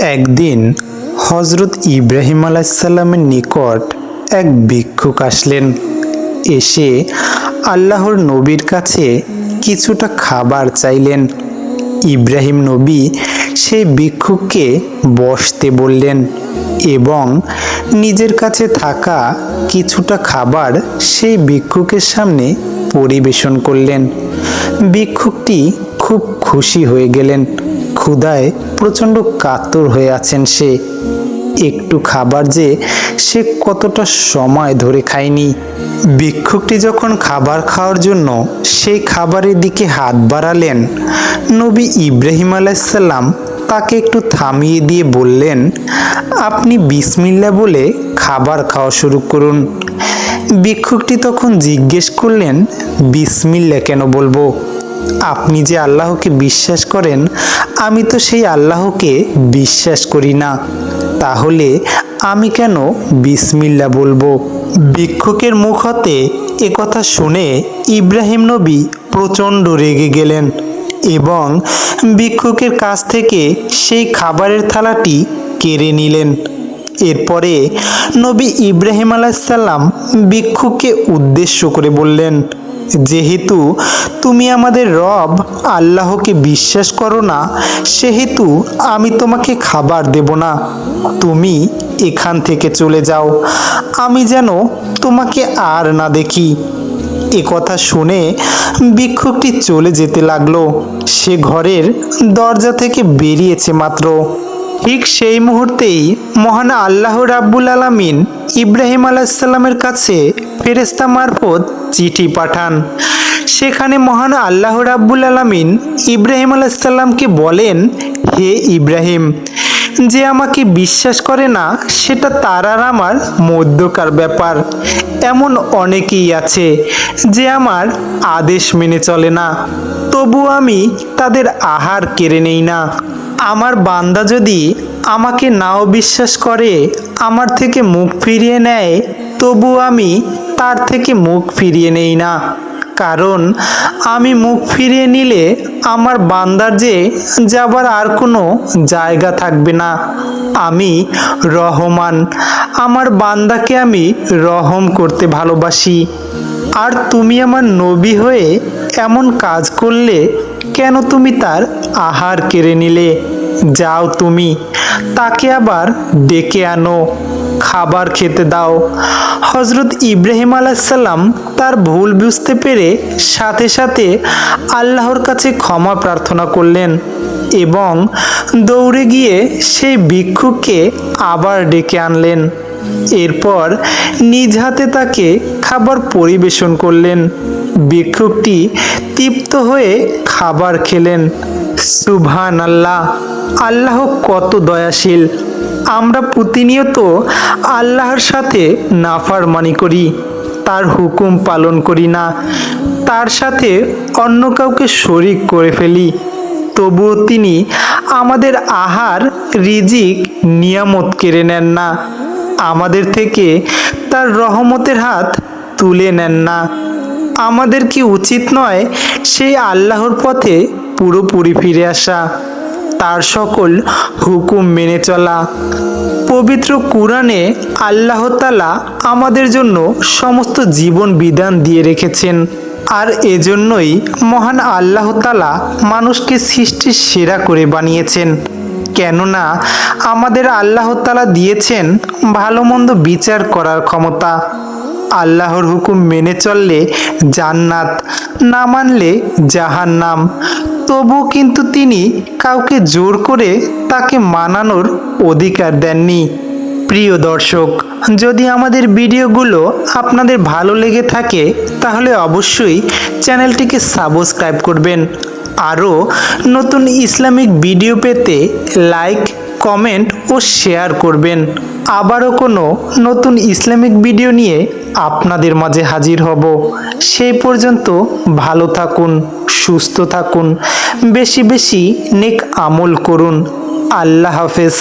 একদিন হজরত ইব্রাহিম আলাইসাল্লামের নিকট এক ভিক্ষুক আসলেন। এসে আল্লাহর নবীর কাছে কিছুটা খাবার চাইলেন। ইব্রাহিম নবী সেই ভিক্ষুককে বসতে বললেন এবং নিজের কাছে থাকা কিছুটা খাবার সেই ভিক্ষুকের সামনে পরিবেশন করলেন। ভিক্ষুকটি খুব খুশি হয়ে গেলেন। ক্ষুধায় প্রচণ্ড কাতর হয়ে আছেন সে। একটু খাবার যে সে কতটা সময় ধরে খায়নি। ভিক্ষুকটি যখন খাবার খাওয়ার জন্য সেই খাবারের দিকে হাত বাড়ালেন, নবী ইব্রাহিম আলাইসাল্লাম তাকে একটু থামিয়ে দিয়ে বললেন, আপনি বিসমিল্লা বলে খাবার খাওয়া শুরু করুন। ভিক্ষুকটি তখন জিজ্ঞেস করলেন বিসমিল্লা কেন বলব? আপনি যে আল্লাহকে বিশ্বাস করেন, আমি তো সেই আল্লাহকে বিশ্বাস করি না। তাহলে আমি কেন বিসমিল্লা বলব? ভিক্ষুকের মুখ হতে কথা শুনে ইব্রাহিম নবী প্রচণ্ড রেগে গেলেন এবং ভিক্ষুকের কাছ থেকে সেই খাবারের থালাটি কেড়ে নিলেন। এরপরে নবী ইব্রাহিম আলাইসাল্লাম ভিক্ষুককে উদ্দেশ্য করে বললেন যেহেতু তুমি আমাদের রব, আল্লাহকে বিশ্বাস করো না, সেহেতু আমি তোমাকে খাবার দেব না। তুমি এখান থেকে চলে যাও। আমি যেন তোমাকে আর না দেখি। এ কথা শুনে বিক্ষোভটি চলে যেতে লাগল। সে ঘরের দরজা থেকে বেরিয়েছে মাত্র। ঠিক সেই মুহূর্তেই মহান আল্লাহ রাব্বুল আলামিন ইব্রাহিম আলাইসাল্লামের কাছে ফেরেস্তা মারফত চিঠি পাঠান। সেখানে মহান আল্লাহ রাব্বুল আলমিন ইব্রাহিম আলাইসাল্লামকে বলেন, হে ইব্রাহিম যে আমাকে বিশ্বাস করে না, সেটা তার আর আমার মধ্যকার ব্যাপার। এমন অনেকেই আছে যে আমার আদেশ মেনে চলে না। তবু আমি তাদের আহার কেড়ে নেই না। আমার বান্দা যদি আমাকে নাও বিশ্বাস করে, আমার থেকে মুখ ফিরিয়ে নেয়, তবু আমি তার থেকে মুখ ফিরিয়ে নেই না। কারণ আমি মুখ ফিরিয়ে নিলে আমার বান্দার যে যাবার আর কোনো জায়গা থাকবে না। আমি রহমান। আমার বান্দাকে আমি রহম করতে ভালোবাসি। আর তুমি আমার নবী হয়ে এমন কাজ করলে কেন তুমি তার আহার কেড়ে নিলে? যাও তুমি, তাকে আবার ডেকে আনো। খাবার খেতে দাও। হজরত ইব্রাহিম আলাইসাল্লাম তার ভুল বুঝতে পেরে সাথে সাথে আল্লাহর কাছে ক্ষমা প্রার্থনা করলেন এবং দৌড়ে গিয়ে সেই ভিক্ষুককে আবার ডেকে আনলেন। এরপর নিজ হাতে তাকে খাবার পরিবেশন করলেন। ভিক্ষুকটি তৃপ্ত হয়ে খাবার খেলেন। সুবহান আল্লাহ আল্লাহ কত দয়াশীল। আমরা প্রতিনিয়ত আল্লাহর সাথে নাফারমানি করি, তার হুকুম পালন করি না, তার সাথে অন্য কাউকে শরিক করে ফেলি। তবুও তিনি আমাদের আহার, রিজিক, নিয়ামত কেড়ে নেন না, আমাদের থেকে তার রহমতের হাত তুলে নেন না। আমাদের কি উচিত নয় সেই আল্লাহর পথে পুরোপুরি ফিরে আসা? তার সকল হুকুম মেনে চলা। পবিত্র কুরআনে আল্লাহ তালা আমাদের জন্য সমস্ত জীবন বিধান দিয়ে রেখেছেন। আর এজন্যই মহান আল্লাহ তালা মানুষকে সৃষ্টির সেরা করে বানিয়েছেন। কেননা আমাদের আল্লাহ তালা দিয়েছেন ভালো মন্দ বিচার করার ক্ষমতা। আল্লাহর হুকুম মেনে চললে জান্নাত না মানলে জাহান্নাম। তবু কিন্তু তিনি কাউকে জোর করে তাকে মানানোর অধিকার দেননি। প্রিয় দর্শক, যদি আমাদের ভিডিওগুলো আপনাদের ভালো লেগে থাকে, তাহলে অবশ্যই চ্যানেলটিকে সাবস্ক্রাইব করবেন। আরও নতুন ইসলামিক ভিডিও পেতে লাইক, কমেন্ট ও শেয়ার করবেন। আবারও কোনো নতুন ইসলামিক ভিডিও নিয়ে আপনাদের মাঝে হাজির হব। সেই পর্যন্ত ভালো থাকুন, সুস্থ থাকুন, বেশি বেশি নেক আমল করুন। আল্লাহ হাফেজ।